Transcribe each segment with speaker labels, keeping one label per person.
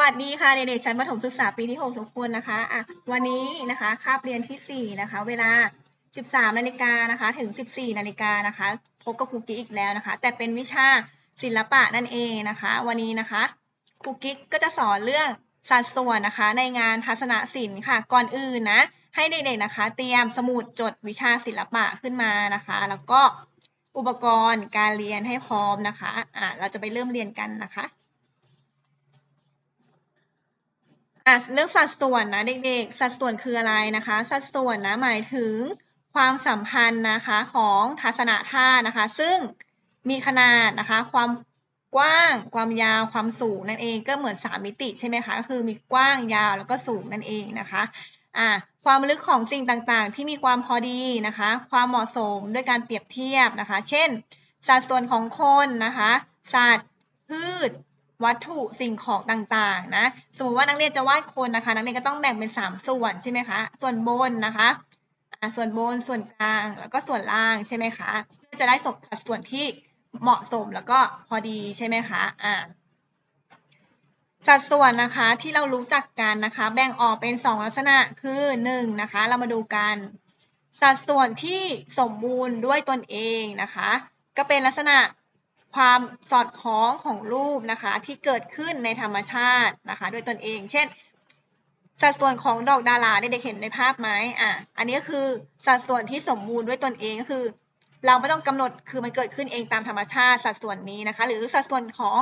Speaker 1: วัสดีค่ะเด็กๆชั้นประถมศึกษาปีที่ 6 ทุกคนนะคะอะวันนี้นะคะคาบเรียนที่ 4 นะคะ เวลา 13นาฬิกานะคะถึง 14นาฬิกานะคะพบกับครูกิ๊กอีกแล้วนะคะ แต่เป็นวิชาศิลปะนั่นเองนะคะ วันนี้นะคะครูกิ๊กก็จะสอนเรื่องสัดส่วนนะคะ ในงานทัศนศิลป์ค่ะ ก่อนอื่นนะ ให้เด็กๆนะคะ เตรียมสมุดจดวิชาศิลปะขึ้นมานะคะ แล้วก็อุปกรณ์การเรียนให้พร้อมนะคะอะเราจะไปเริ่มเรียนกันนะคะ อะเรื่องสัดส่วนนะเด็กๆ สัดส่วนคืออะไรนะคะ สัดส่วนนะหมายถึงความสัมพันธ์นะคะของทัศนธาตุนะคะ ซึ่งมีขนาดนะคะ ความกว้าง ความยาว ความสูงนั่นเองก็เหมือน 3 มิติใช่ไหมคะก็คือมีกว้างยาวแล้วก็สูงนั่นเองนะคะอะความลึกของสิ่งต่างๆ ที่มีความพอดีนะคะ ความเหมาะสมด้วยการเปรียบเทียบนะคะ เช่น สัดส่วนของคนนะคะ สัตว์ พืช วัตถุสิ่งของต่างๆนะ สมมติว่านักเรียนจะวาดคนนะคะ นักเรียนก็ต้องแบ่งเป็น 3 ส่วนใช่ไหมคะ ส่วนบนนะคะส่วนบนส่วนกลางแล้วก็ส่วนล่างใช่ไหมคะเพื่อจะได้สัดส่วนที่เหมาะสมแล้วก็พอดีใช่ไหมคะอ่าสัดส่วนนะคะที่เรารู้จักกันนะคะ แบ่งออกเป็น 2 ลักษณะคือ1นะคะ เรามาดูกัน สัดส่วนที่สมบูรณ์ด้วยตนเองนะคะ ก็เป็นลักษณะ ความสอดคล้องของรูปนะคะ ที่เกิดขึ้นในธรรมชาตินะคะด้วยตนเอง เช่น สัดส่วนของดอกดาราเด็กๆเห็นในภาพไหมอะอันนี้ก็คือสัดส่วนที่สมบูรณ์ด้วยตนเองก็คือ เราไม่ต้องกำหนดคือมันเกิดขึ้นเองตามธรรมชาติสัดส่วนนี้นะคะ หรือสัดส่วนของ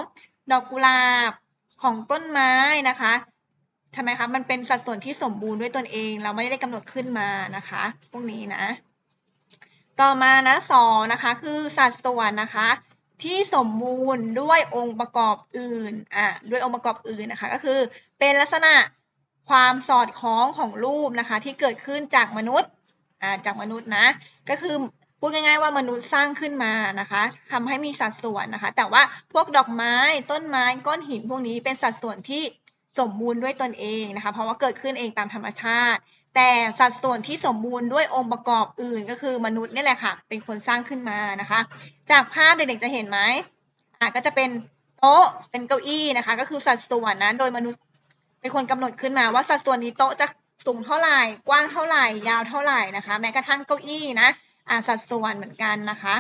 Speaker 1: ดอกกุหลาบของต้นไม้นะคะทำไมคะมันเป็นสัดส่วนที่สมบูรณ์ด้วยตนเอง เราไม่ได้กำหนดขึ้นมานะคะพวกนี้นะ ต่อมานะสองนะคะ คือสัดส่วนนะคะ ที่สมบูรณ์ด้วยองค์ประกอบอื่นอะด้วยองค์ประกอบอื่นนะคะ ก็คือเป็นลักษณะความสอดคล้องของรูปนะคะ ที่เกิดขึ้นจากมนุษย์อ่าจากมนุษย์นะ ก็คือพูดง่ายๆว่ามนุษย์สร้างขึ้นมานะคะทำให้มีสัดส่วนนะคะ แต่ว่าพวกดอกไม้ต้นไม้ก้อนหินพวกนี้เป็นสัดส่วนที่สมบูรณ์ด้วยตนเองนะคะ เพราะว่าเกิดขึ้นเองตามธรรมชาติ แต่สัดส่วนที่สมบูรณ์ด้วยองค์ประกอบอื่นก็คือมนุษย์นี่แหละค่ะ เป็นคนสร้างขึ้นมานะคะ จากภาพเด็กๆจะเห็นไหมอะก็จะเป็นโต๊ะเป็นเก้าอี้นะคะ ก็คือสัดส่วนนะโดยมนุษย์เป็นคนกำหนดขึ้นมาว่าสัดส่วนนี้โต๊ะจะสูงเท่าไหร่ กว้างเท่าไหร่ ยาวเท่าไหร่นะคะ แม้กระทั่งเก้าอี้นะอ่าสัดส่วนเหมือนกันนะคะ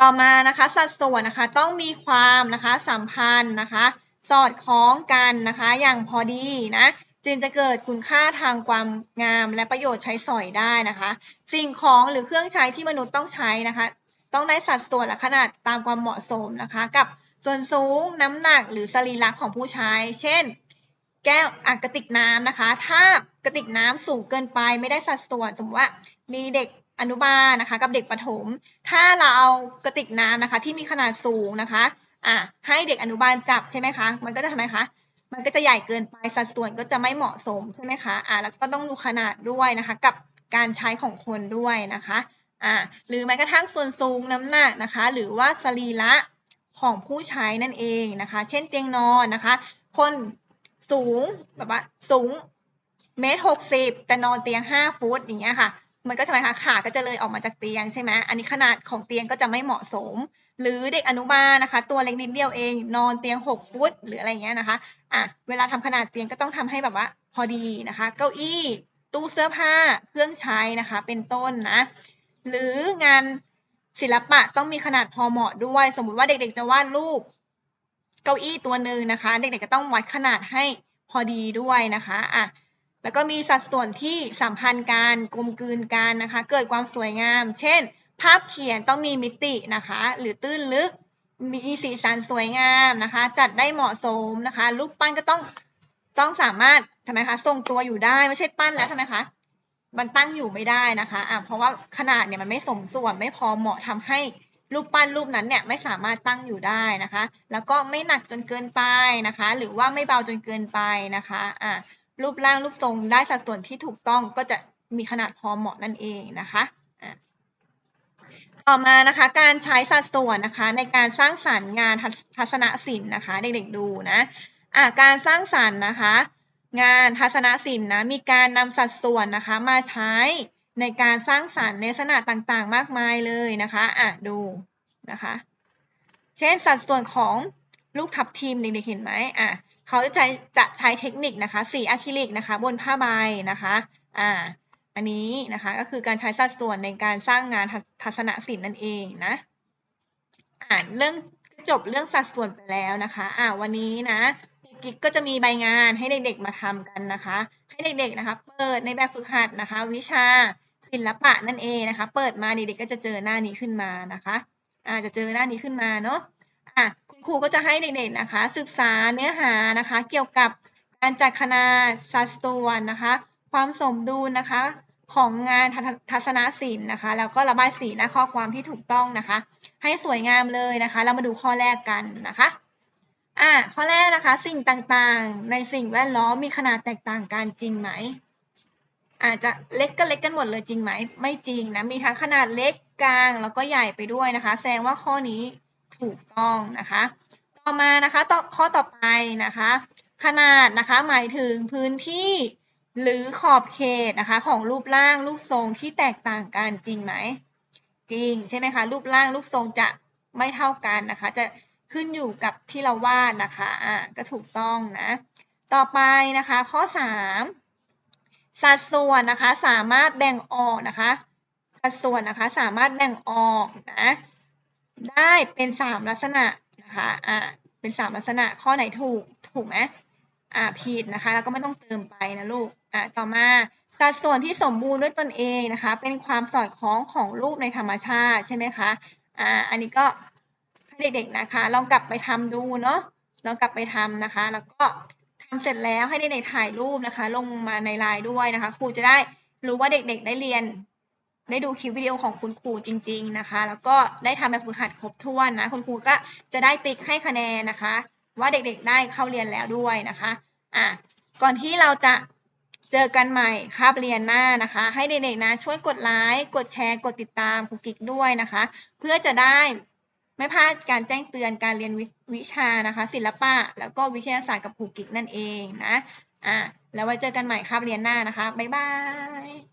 Speaker 1: ต่อมานะคะ สัดส่วนนะคะต้องมีความนะคะสัมพันธ์นะคะ สอดคล้องกันนะคะอย่างพอดีนะจึงจะเกิดคุณค่าทางความงามและประโยชน์ใช้สอยได้นะคะ สิ่งของหรือเครื่องใช้ที่มนุษย์ต้องใช้นะคะ ต้องได้สัดส่วนและขนาดตามความเหมาะสมนะคะ กับส่วนสูงน้ำหนักหรือสรีระของผู้ใช้ เช่น แก้วอะกระติกน้ำนะคะ ถ้ากระติกน้ำสูงเกินไปไม่ได้สัดส่วนสมมติว่ามีเด็กอนุบาลนะคะ กับเด็กประถม ถ้าเราเอากระติกน้ำนะคะ ที่มีขนาดสูงนะคะ อะให้เด็กอนุบาลจับใช่ไหมคะ มันก็จะทำไมคะ มันก็จะใหญ่เกินไปสัดส่วนก็จะไม่เหมาะสมใช่ไหมคะอะแล้วก็ต้องดูขนาดด้วยนะคะ กับการใช้ของคนด้วยนะคะอะหรือแม้กระทั่งส่วนสูงน้ำหนักนะคะ หรือว่าสรีระของผู้ใช้นั่นเองนะคะ เช่นเตียงนอนนะคะ คนสูงแบบว่าสูงเมตรหกสิบแต่นอนเตียงห้าฟุตอย่างเงี้ยค่ะ มันก็ทำไมคะขาก็จะเลยออกมาจากเตียงใช่ไหมอันนี้ขนาดของเตียงก็จะไม่เหมาะสม หรือเด็กอนุบาลนะคะ ตัวเล็กนิดเดียวเองนอนเตียงหกฟุต หรืออะไรเงี้ยนะคะอะเวลาทำขนาดเตียงก็ต้องทำให้แบบว่าพอดีนะคะ เก้าอี้ตู้เสื้อผ้าเครื่องใช้นะคะ เป็นต้นนะ หรืองานศิลปะต้องมีขนาดพอเหมาะด้วย สมมุติว่าเด็กๆจะวาดรูป เก้าอี้ตัวหนึ่งนะคะ เด็กๆก็ต้องวัดขนาดให้พอดีด้วยนะคะอะ แล้วก็มีสัดส่วนที่สัมพันธ์กันกลมกลืนกันนะคะ เกิดความสวยงาม เช่น ภาพเขียนต้องมีมิตินะคะ หรือตื้นลึก มีสีสันสวยงามนะคะ จัดได้เหมาะสมนะคะ รูปปั้นก็ต้องต้องสามารถทำไมคะทรงตัวอยู่ได้ไม่ใช่ปั้นแล้วทำไมคะมันตั้งอยู่ไม่ได้นะคะอะเพราะว่าขนาดเนี่ยมันไม่สมส่วนไม่พอเหมาะทำให้รูปปั้นรูปนั้นเนี่ยไม่สามารถตั้งอยู่ได้นะคะ แล้วก็ไม่หนักจนเกินไปนะคะ หรือว่าไม่เบาจนเกินไปนะคะอะ รูปร่างรูปทรงได้สัดส่วนที่ถูกต้องก็จะมีขนาดพอเหมาะนั่นเองนะคะต่อมานะคะการใช้สัดส่วนนะคะในการสร้างสรรค์งานทัศนศิลป์นะคะเด็กๆดูนะะการสร้างสรรค์นะคะ งานทัศนศิลป์นะมีการนำสัดส่วนนะคะมาใช้ในการสร้างสรรค์ในลักษณะต่างๆ มากมายเลยนะคะอะดูนะคะ เช่นสัดส่วนของลูกทับทิมเด็กๆเห็นไหมอะ เขาจะใช้จะใช้เทคนิคนะคะ สีอะคริลิกนะคะ บนผ้าใบนะคะอ่าอันนี้นะคะก็คือการใช้สัดส่วนในการสร้างงานทัศนศิลป์นั่นเองนะอ่านเรื่องจบเรื่องสัดส่วนไปแล้วนะคะอ่าวันนี้นะกิ๊กก็จะมีใบงานให้เด็กๆมาทำกันนะคะ ให้เด็กๆนะคะ เปิดในแบบฝึกหัดนะคะ วิชาศิลปะนั่นเองนะคะ เปิดมาเด็กๆก็จะเจอหน้านี้ขึ้นมานะคะอ่าจะเจอหน้านี้ขึ้นมาเนาะ อะคุณครูก็จะให้เด็กๆนะคะ ศึกษาเนื้อหานะคะ เกี่ยวกับการจัดขนาสัดส่วนนะคะ ความสมดุลนะคะ ของงานทัศทัศนศิลป์นะคะ แล้วก็ระบายสีและข้อความที่ถูกต้องนะคะ ให้สวยงามเลยนะคะ เรามาดูข้อแรกกันนะคะอะข้อแรกนะคะสิ่งต่างๆ ในสิ่งแวดล้อมมีขนาดแตกต่างกันจริงไหม อาจจะเล็กก็เล็กกันหมดเลยจริงไหม ไม่จริงนะ มีทั้งขนาดเล็กกลางแล้วก็ใหญ่ไปด้วยนะคะ แสดงว่าข้อนี้ ถูกต้องนะคะ ต่อมานะคะต่อข้อต่อไปนะคะ ขนาดนะคะหมายถึงพื้นที่หรือขอบเขตนะคะของรูปร่างรูปทรงที่แตกต่างกันจริงไหม จริงใช่ไหมคะรูปร่างรูปทรงจะไม่เท่ากันนะคะ จะขึ้นอยู่กับที่เราวาดนะคะอ่าก็ถูกต้องนะ ต่อไปนะคะข้อ 3 สัดส่วนนะคะสามารถแบ่งออกนะคะ สัดส่วนนะคะสามารถแบ่งออกนะ ได้เป็น3ลักษณะนะคะอ่าเป็น3ลักษณะข้อไหนถูกถูกไหมอ่าผิดนะคะแล้วก็ไม่ต้องเติมไปนะลูกอ่าต่อมาสัดส่วนที่สมบูรณ์ด้วยตนเองนะคะ เป็นความสอดคล้องของรูปในธรรมชาติใช่ไหมคะอ่าอันนี้ก็ให้เด็กๆนะคะลองกลับไปทำดูเนาะลองกลับไปทำนะคะ แล้วก็ทำเสร็จแล้วให้เด็กๆถ่ายรูปนะคะ ลงมาในไลน์ด้วยนะคะ ครูจะได้รู้ว่าเด็กๆได้เรียน ได้ดูคลิปวิดีโอของคุณครูจริง ๆนะคะ แล้วก็ได้ทำแบบฝึกหัดครบถ้วนนะ คุณครูก็จะได้ติ๊กให้คะแนนนะคะ ว่าเด็กๆได้เข้าเรียนแล้วด้วยนะคะอะก่อนที่เราจะเจอกันใหม่คาบเรียนหน้านะคะ ให้เด็กๆนะช่วยกดไลค์กดแชร์ กดติดตามครูกิ๊กด้วยนะคะ เพื่อจะได้ไม่พลาดการแจ้งเตือนการเรียนววิชานะคะ ศิลปะ แล้วก็วิทยาศาสตร์กับครูกิ๊กนั่นเองนะอะแล้วไว้เจอกันใหม่คาบเรียนหน้านะคะบ๊ายบาย